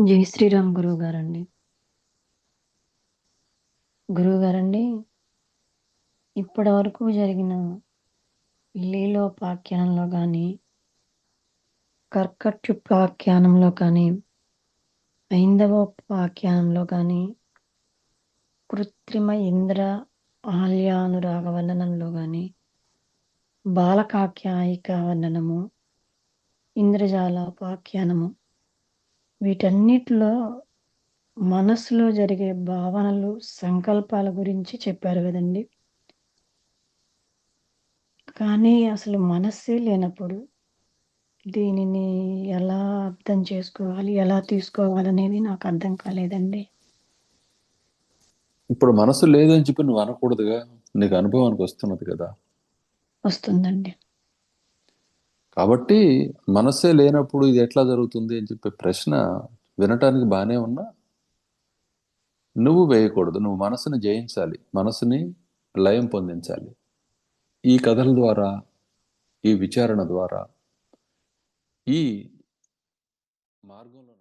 జై శ్రీరామ్ గురువు గారండి గురువు గారండి ఇప్పటి వరకు జరిగిన లీలోపాఖ్యానంలో కానీ కర్కట్యుపాఖ్యానంలో కానీ ఐందవోపాఖ్యానంలో కానీ కృత్రిమ ఇంద్ర ఆల్యానురాగ వర్ణనంలో కానీ బాలకాఖ్యాయిక వర్ణనము ఇంద్రజాల ఉపాఖ్యానము వీటన్నిటిలో మనసులో జరిగే భావనలు సంకల్పాల గురించి చెప్పారు కదండి. కానీ అసలు మనస్సే లేనప్పుడు దీనిని ఎలా అర్థం చేసుకోవాలి ఎలా తీసుకోవాలనేది నాకు అర్థం కాలేదండి. ఇప్పుడు మనసు లేదని చెప్పి నువ్వు అనకూడదుగా. నీకు అనుభవానికి వస్తున్నది కదా. వస్తుందండి. కాబట్టి మనసే లేనప్పుడు ఇది ఎట్లా జరుగుతుంది అని చెప్పే ప్రశ్న వినటానికి బాగానే ఉన్నా నువ్వు వేయకూడదు. నువ్వు మనసుని జయించాలి. మనసుని లయం పొందించాలి. ఈ కథల ద్వారా ఈ విచారణ ద్వారా ఈ మార్గంలో